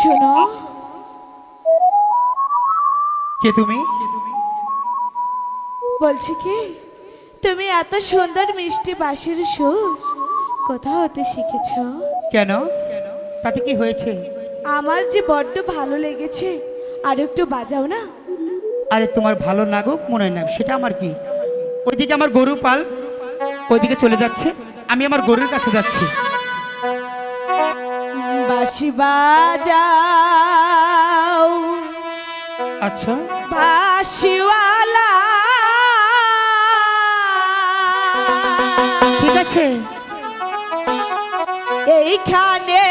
শোনো। কে তুমি? বলছি কি তুমি এত সুন্দর মিষ্টি বাঁশির সুর কোথাও হতে শিখেছ? কেন? তাতে কি হয়েছে? আমার যে বড্ড ভালো লেগেছে আর একটু বাজাও না। আরে তোমার ভালো লাগুক মনে না সেটা আমার কি? ওইদিকে আমার গরু পাল ওইদিকে চলে যাচ্ছে আমি আমার গরুর কাছে যাচ্ছি। বাঁশি বাজাও। আচ্ছা। বাঁশিওয়ালা। ঠিক আছে। এইখানে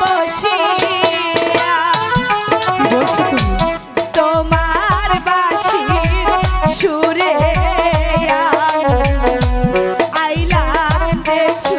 বসিয়া বলছো তুমি? তোমার বাঁশির সুরে আইলাম দেখছু।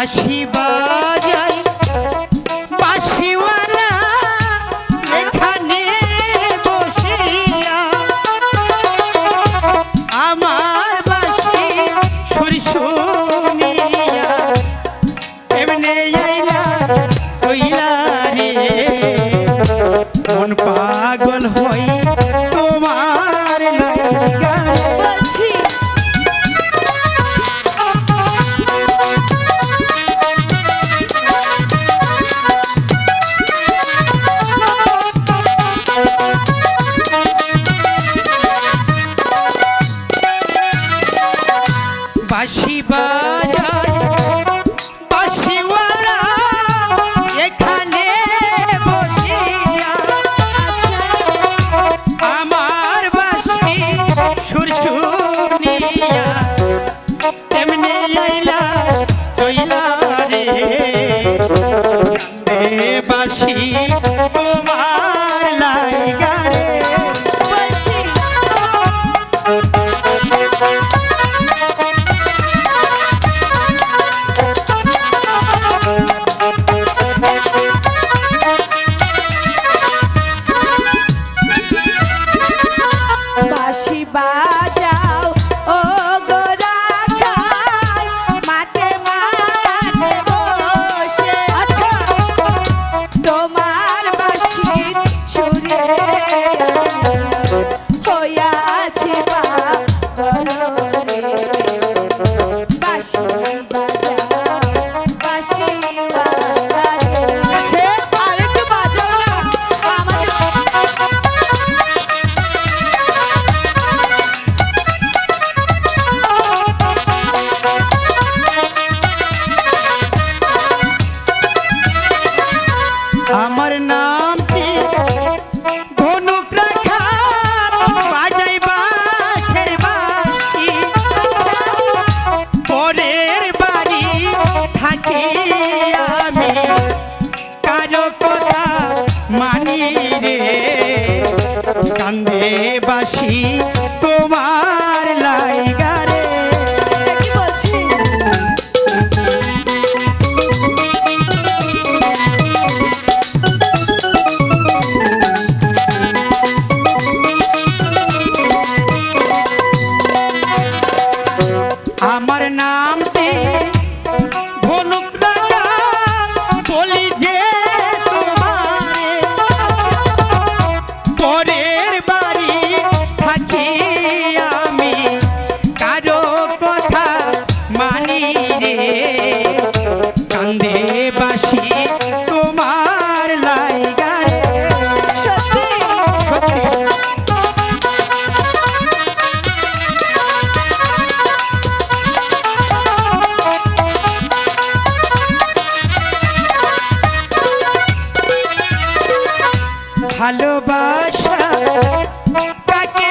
বাঁশি বাজাই বাঁশি বাজায় কান্দে বাসি। ভালোবাসা তাকে